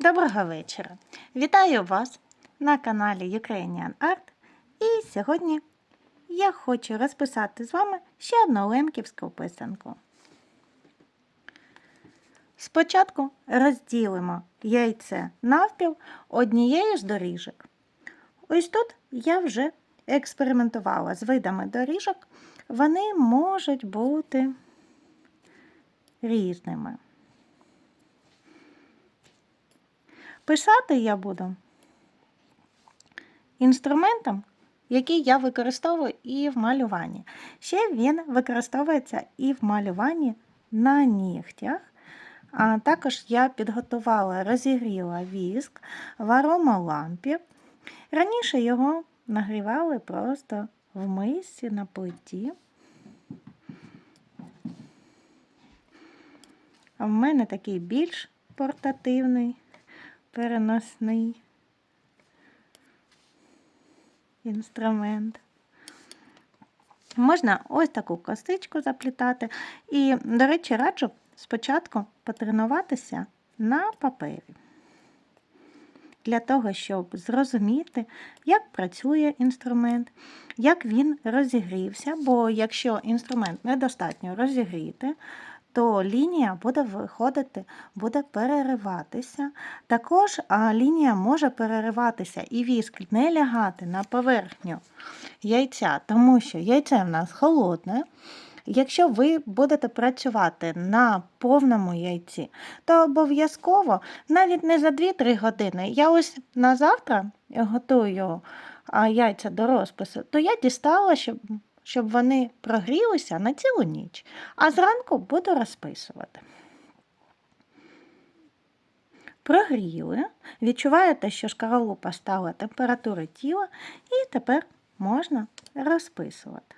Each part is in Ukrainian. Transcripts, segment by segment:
Доброго вечора! Вітаю вас на каналі Ukrainian Art. І сьогодні я хочу розписати з вами ще одну лемківську писанку. Спочатку розділимо яйце навпіл однією з доріжок. Ось тут я вже експериментувала з видами доріжок. Вони можуть бути різними. Писати я буду інструментом, який я використовую і в малюванні. Ще він використовується і в малюванні на нігтях. А також я підготувала, розігріла віск в аромалампі. Раніше його нагрівали просто в мисці на плиті. А в мене такий більш портативний переносний інструмент. Можна ось таку косичку заплітати. І, до речі, раджу спочатку потренуватися на папері. Для того, щоб зрозуміти, як працює інструмент, як він розігрівся, бо якщо інструмент недостатньо розігріти, то лінія буде виходити, буде перериватися. Також лінія може перериватися і віск не лягати на поверхню яйця, тому що яйце в нас холодне. Якщо ви будете працювати на повному яйці, то обов'язково навіть не за 2-3 години. Я ось на завтра готую яйця до розпису, то я дістала, щоб щоб вони прогрілися на цілу ніч, а зранку буду розписувати. Прогріли, відчуваєте, що шкаралупа стала температури тіла, і тепер можна розписувати.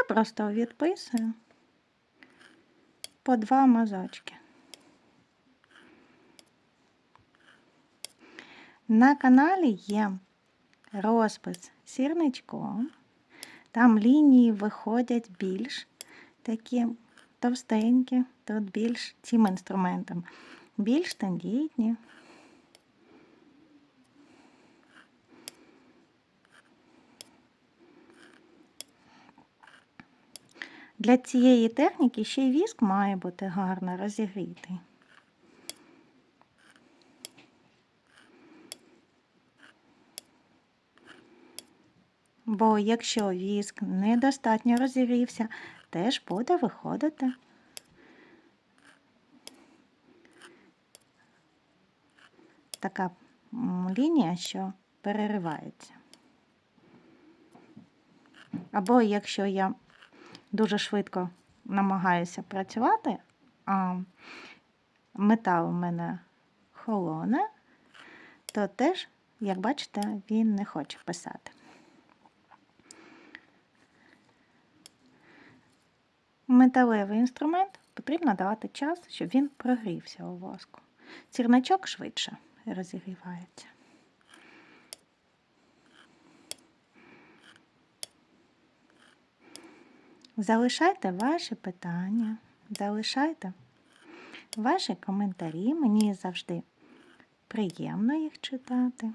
Я просто відписую по два мазочки. На каналі є розпис сірничком. Там лінії виходять більш такі товстенькі, тут більш цим інструментом, більш тендітні. Для цієї техніки ще й віск має бути гарно розігрітий. Бо якщо віск недостатньо розігрівся, теж буде виходити така лінія, що переривається. Або якщо я дуже швидко намагаюся працювати, а метал у мене холоне, то теж, як бачите, він не хоче писати. Металевий інструмент потрібно давати час, щоб він прогрівся у воску. Цірничок швидше розігрівається. Залишайте ваші питання, залишайте ваші коментарі. Мені завжди приємно їх читати.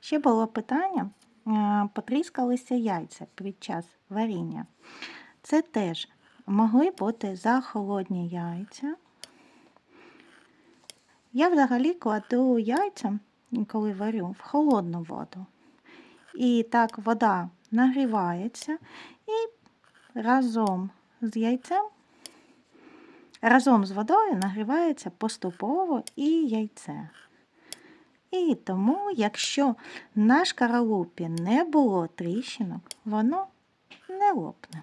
Ще було питання, потріскалися яйця під час варіння. Це теж могли бути захолодні яйця. Я взагалі кладу яйця, коли варю, в холодну воду. І так вода нагрівається і разом з яйцем, разом з водою нагрівається поступово і яйце. І тому, якщо на шкаралупі не було тріщинок, воно не лопне.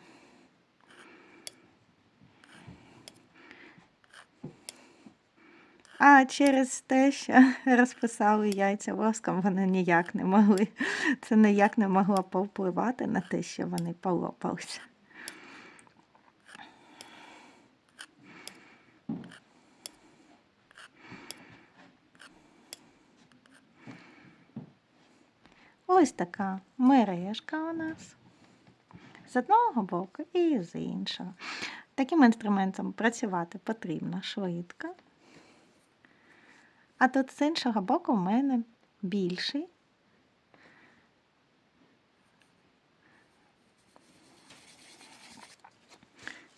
А через те, що розписали яйця воском, вони ніяк не могли. Це ніяк не могло повпливати на те, що вони полопалися. Ось така мережка у нас з одного боку і з іншого. Таким інструментом працювати потрібно швидко. А тут з іншого боку в мене більший.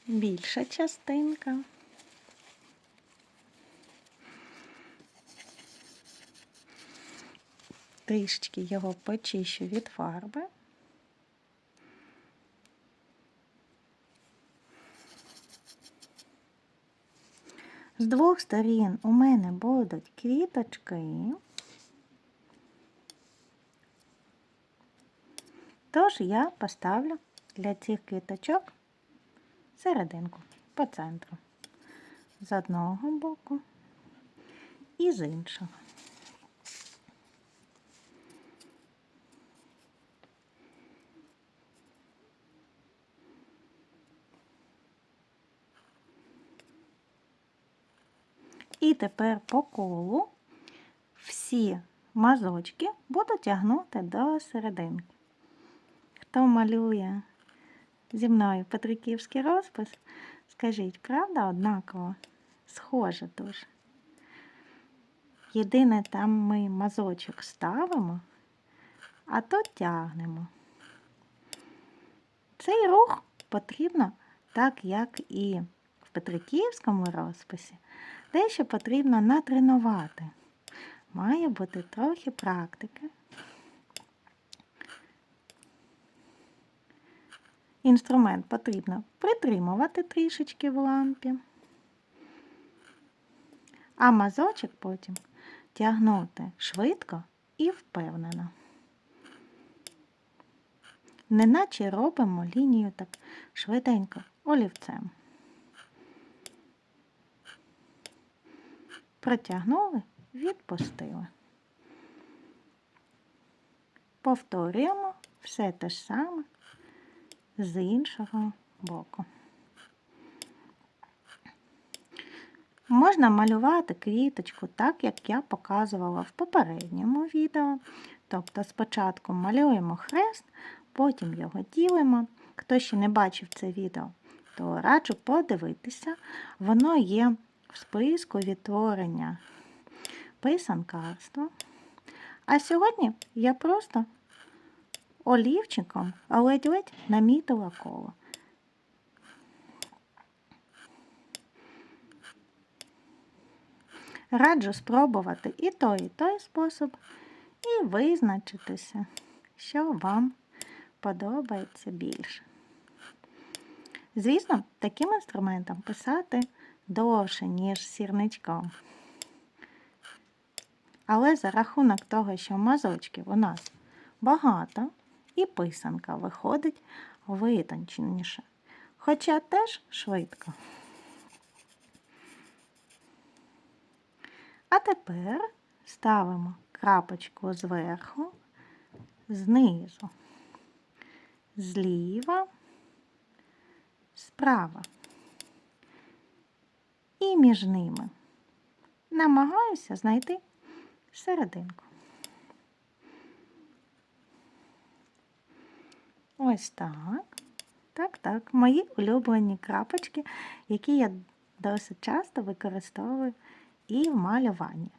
Більша частинка. Трішечки його почищу від фарби. З двох сторін у мене будуть квіточки. Тож я поставлю для цих квіточок серединку по центру з одного боку і з іншого. І тепер по колу всі мазочки буду тягнути до серединки. Хто малює зі мною Петриківський розпис, скажіть, правда, однаково? Схоже дуже. Єдине, там ми мазочок ставимо, а то тягнемо. Цей рух потрібно так, як і в Петриківському розписі, дещо потрібно натренувати. Має бути трохи практики. Інструмент потрібно притримувати трішечки в лампі, а мазочок потім тягнути швидко і впевнено. Неначе робимо лінію так швиденько олівцем. Протягнули, відпустили. Повторюємо все те ж саме з іншого боку. Можна малювати квіточку так, як я показувала в попередньому відео. Тобто спочатку малюємо хрест, потім його ділимо. Хто ще не бачив це відео, то раджу подивитися. Воно є в списку відтворення писанкарства. А сьогодні я просто олівчиком ледь-ледь намітила коло. Раджу спробувати і той, і той спосіб, і визначитися, що вам подобається більше. Звісно, таким інструментом писати довше, ніж сірничком. Але за рахунок того, що мазочків у нас багато, і писанка виходить витонченіше, хоча теж швидко. А тепер ставимо крапочку зверху, знизу, зліва, справа. І між ними намагаюся знайти серединку. Ось так. Так, так, мої улюблені крапочки, які я досить часто використовую і в малюванні.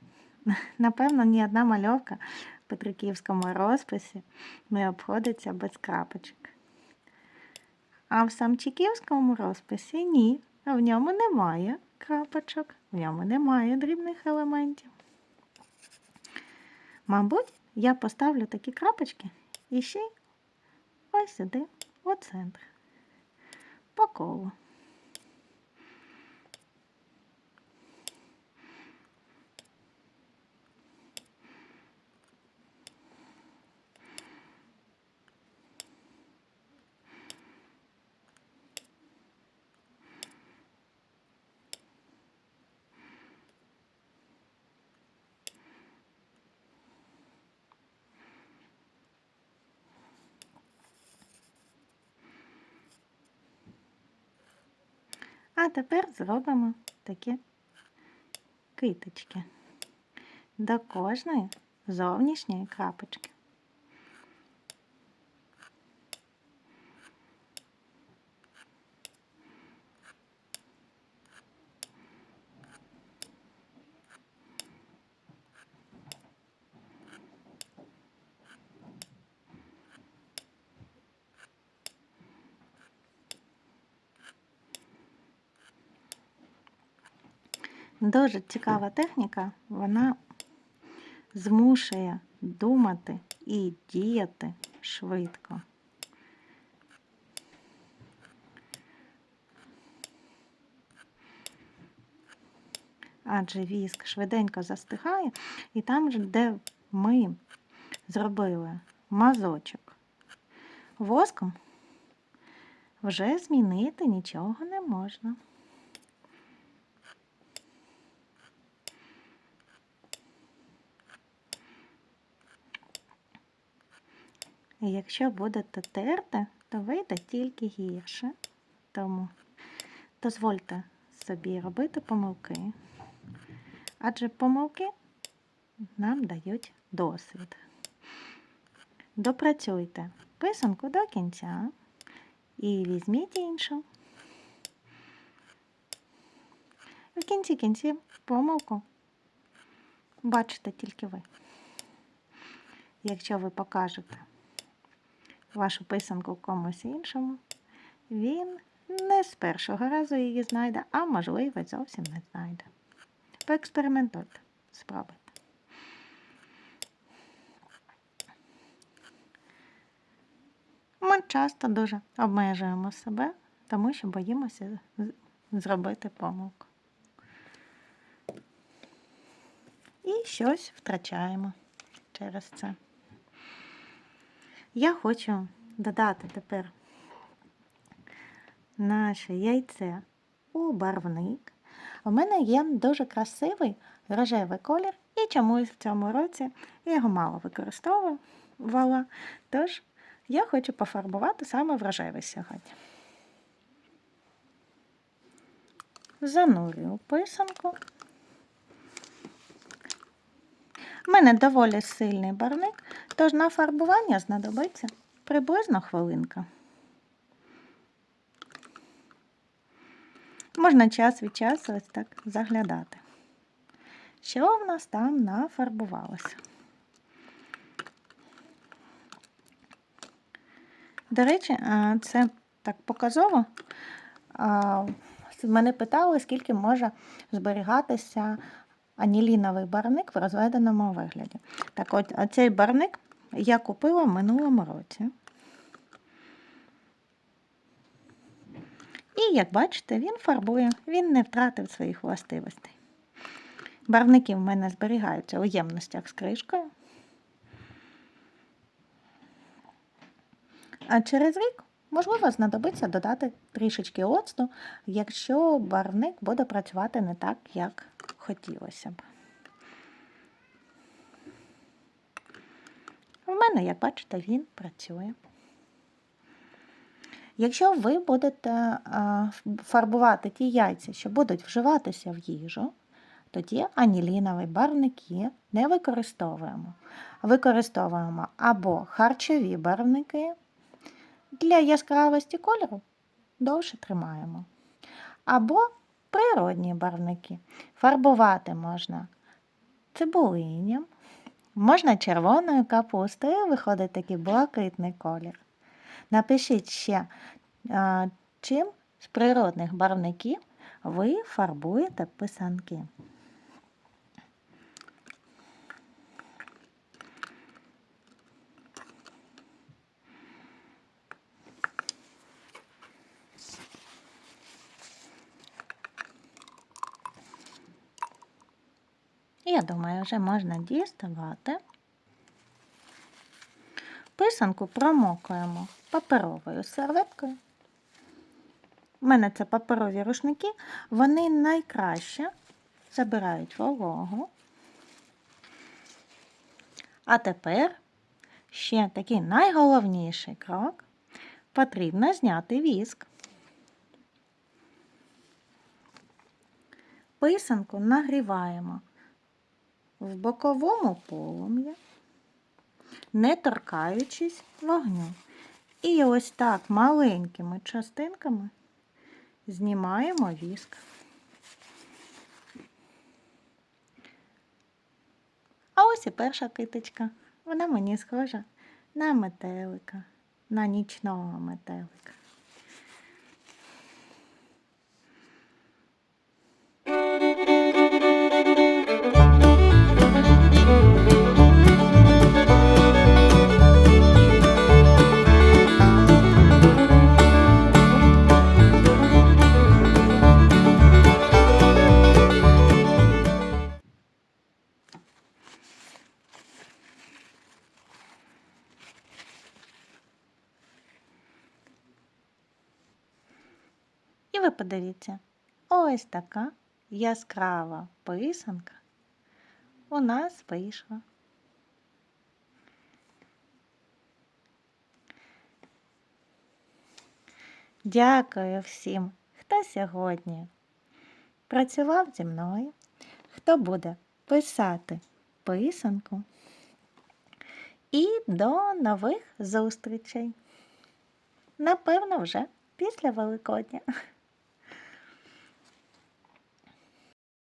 Напевно, ні одна мальовка в Петриківському розписі не обходиться без крапочок. А в Самчиківському розписі ні, в ньому немає крапочок, в ньому немає дрібних елементів. Мабуть, я поставлю такі крапочки і ще ось сюди, у центр, по колу. А тепер зробимо такі киточки до кожної зовнішньої крапочки. Дуже цікава техніка, вона змушує думати і діяти швидко. Адже віск швиденько застигає, і там, де ми зробили мазочок воском, вже змінити нічого не можна. І якщо будете терти, то вийде тільки гірше. Тому дозвольте собі робити помилки. Адже помилки нам дають досвід. Допрацюйте писанку до кінця і візьміть іншу. В кінці кінці помилку бачите тільки ви. Якщо ви покажете вашу писанку комусь іншому, він не з першого разу її знайде, а можливо, зовсім не знайде. Поекспериментуйте, спробуйте. Ми часто дуже обмежуємо себе, тому що боїмося зробити помилку. І щось втрачаємо через це. Я хочу додати тепер наше яйце у барвник. У мене є дуже красивий рожевий колір, і чомусь в цьому році я його мало використовувала. Тож я хочу пофарбувати саме в рожевий сьогодні. Занурюю писанку. У мене доволі сильний барвник, тож на фарбування знадобиться приблизно хвилинка. Можна час від часу ось так заглядати. Що в нас там нафарбувалося? До речі, це так показово. Мене питали, скільки може зберігатися аніліновий барник в розведеному вигляді. Так от, цей барник я купила в минулому році. І, як бачите, він фарбує, він не втратив своїх властивостей. Барвники в мене зберігаються у ємностях з кришкою. А через рік, можливо, знадобиться додати трішечки оцту, якщо барвник буде працювати не так, як хотілося б. У мене, як бачите, він працює. Якщо ви будете фарбувати ті яйця, що будуть вживатися в їжу, тоді анілінові барвники не використовуємо. Використовуємо або харчові барвники для яскравості кольору довше тримаємо, або природні барвники. Фарбувати можна цибулиням, можна червоною капустою, виходить такий блакитний колір. Напишіть ще, чим з природних барвників ви фарбуєте писанки. Думаю, вже можна діставати. Писанку промокуємо паперовою серветкою. У мене це паперові рушники, вони найкраще забирають вологу. А тепер ще такий найголовніший крок. Потрібно зняти віск. Писанку нагріваємо в боковому полум'я, не торкаючись вогню. І ось так маленькими частинками знімаємо віск. А ось і перша киточка. Вона мені схожа на метелика, на нічного метелика. Подивіться, ось така яскрава писанка у нас вийшла. Дякую всім, хто сьогодні працював зі мною, хто буде писати писанку. І до нових зустрічей. Напевно, вже після Великодня.